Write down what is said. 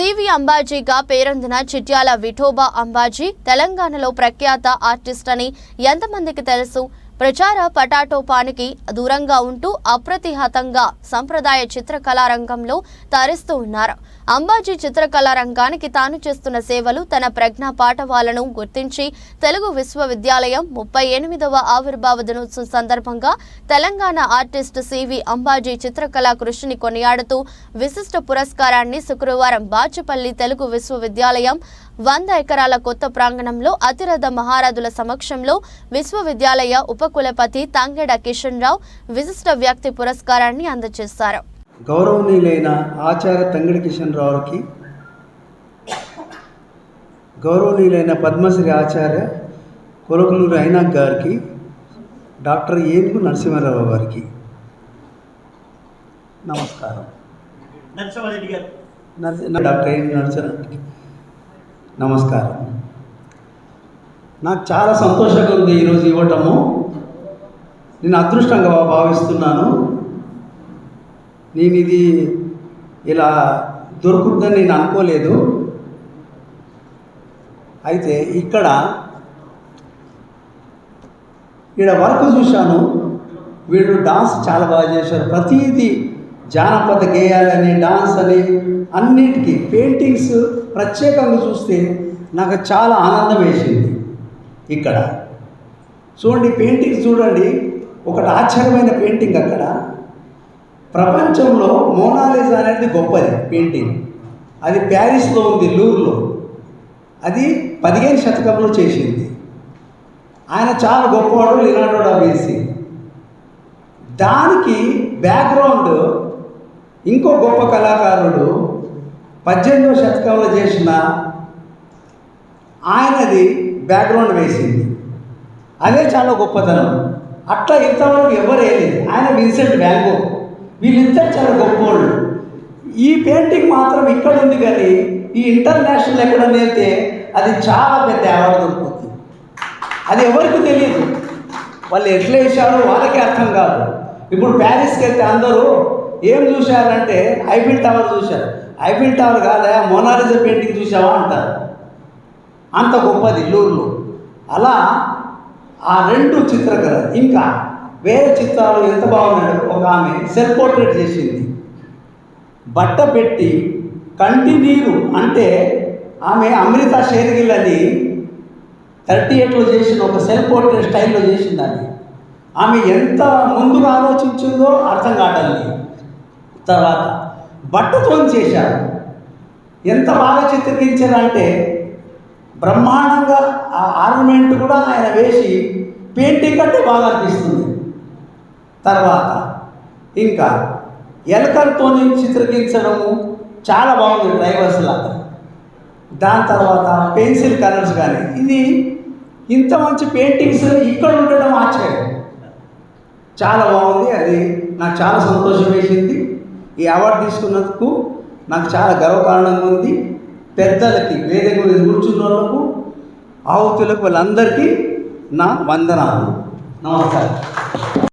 CV అంబాజీగా పేరొందిన చిట్యాల విఠోబా అంబాజీ తెలంగాణలో ప్రఖ్యాత ఆర్టిస్ట్ అని ఎంతమందికి తెలుసు? ప్రచార పటాటోపానికి దూరంగా ఉంటూ అప్రతిహతంగా సంప్రదాయ చిత్రకళా రంగంలో తరిస్తూ ఉన్నారు. అంబాజీ చిత్రకళా రంగానికి తాను చేస్తున్న సేవలు తన ప్రజ్ఞా పాఠవాలను గుర్తించి తెలుగు విశ్వవిద్యాలయం ముప్పై ఎనిమిదవ ఆవిర్భావ దినోత్సవం సందర్భంగా తెలంగాణ ఆర్టిస్ట్ సివి అంబాజీ చిత్రకళా కృషిని కొనియాడుతూ విశిష్ట పురస్కారాన్ని శుక్రవారం బాచుపల్లి తెలుగు విశ్వవిద్యాలయం వంద ఎకరాల కొత్త ప్రాంగణంలో అతిరథ మహారథుల సమక్షంలో విశ్వవిద్యాలయ ఉపకులపతి తంగెడ కిషన్ రావు విశిష్ట వ్యక్తి పురస్కారాన్ని అందజేశారు. గౌరవనీయులైన ఆచార్య తంగిడి కిషన్ రావుకి గౌరవనీయులైన పద్మశ్రీ ఆచార్య కొలకలూరు ఐనాక్ గారికి డాక్టర్ ఏనుగు నరసింహారావు గారికి నమస్కారం. నరసింహారెడ్డి గారు. నరసి డాక్టర్ ఏనుగు నరసింహారెడ్డికి నమస్కారం. నాకు చాలా సంతోషంగా ఉంది ఈరోజు ఇవ్వటము. నేను అదృష్టంగా భావిస్తున్నాను. నేను ఇది ఇలా దొరుకుతుందని నేను అనుకోలేదు. అయితే ఇక్కడ ఇక్కడ వర్క్ చూశాను. వీళ్ళు డాన్స్ చాలా బాగా చేశారు. ప్రతిదీ జానపద గేయాలని డాన్స్ అని అన్నిటికీ పెయింటింగ్స్ ప్రత్యేకంగా చూస్తే నాకు చాలా ఆనందం వేసింది. ఇక్కడ చూడండి పెయింటింగ్స్ చూడండి. ఒకటి ఆశ్చర్యమైన పెయింటింగ్ అక్కడ. ప్రపంచంలో మోనాలిజా అనేది గొప్పది పెయింటింగ్. అది ప్యారిస్లో ఉంది లూర్లో. అది పదిహేను శతకంలో చేసింది. ఆయన చాలా గొప్పవాడు లినాడో వేసి దానికి బ్యాక్గ్రౌండ్ ఇంకో గొప్ప కళాకారుడు పద్దెనిమిదవ శతకంలో చేసిన ఆయనది బ్యాక్గ్రౌండ్ వేసింది. అదే చాలా గొప్పతనం. అట్లా ఇంతవరకు ఎవరు వేయలేదు. ఆయన విన్సెంట్ వ్యాంగో. వీళ్ళిద్దరు చాలా గొప్పవాళ్ళు ఈ పెయింటింగ్ మాత్రం ఇక్కడ ఉంది కానీ ఈ ఇంటర్నేషనల్ ఎక్కడ వెళ్తే అది చాలా పెద్ద అవార్డు దొరుకుతుంది అది ఎవరికి తెలియదు. వాళ్ళు ఎట్లా వేసారో వాళ్ళకే అర్థం కాదు. ఇప్పుడు ప్యారిస్కి వెళ్తే అందరూ ఏం చూశారంటే ఐఫిల్ టవర్ చూశారు. ఐఫిల్ టవర్ కాదా మోనాలిజా పెయింటింగ్ చూసావా అంటారు. అంత గొప్పది ఇల్లూరులో అలా ఆ రెండు చిత్రకళ ఇంకా వేరే చిత్రాలు ఎంత బాగున్నాడు ఒక ఆమె సెల్ఫ్ పోర్ట్రేట్ చేసింది. బట్ట పెట్టి కంటి నీరు అంటే ఆమె అమృత షేర్గిల్ అని థర్టీ ఎయిట్లో చేసిన ఒక సెల్ఫ్ పోర్ట్రేట్ స్టైల్లో చేసిందని ఆమె. ఎంత ముందుగా ఆలోచించిందో అర్థం కావడానికి తర్వాత బట్టతో చేశారు. ఎంత బాగా చిత్రీకరించారంటే బ్రహ్మాండంగా ఆ ఆర్నమెంట్ కూడా ఆయన వేసి పెయింటింగ్ కంటే బాగా అనిపిస్తుంది. తర్వాత ఇంకా ఎలకలతో చిత్రీకరించడము చాలా బాగుంది డ్రైవర్స్ లాగా. దాని తర్వాత పెన్సిల్ కలర్స్ కానీ ఇది ఇంత మంచి పెయింటింగ్స్ ఇక్కడ ఉండడం ఆశ్చర్యం. చాలా బాగుంది. అది నాకు చాలా సంతోషం వేసింది. ఈ అవార్డు తీసుకున్నందుకు నాకు చాలా గర్వకారణంగా ఉంది. పెద్దలకి వేదిక మీద కూర్చున్న వాళ్ళకు ఆహుతులకు వాళ్ళందరికీ నా వందనాలు. నమస్కారం.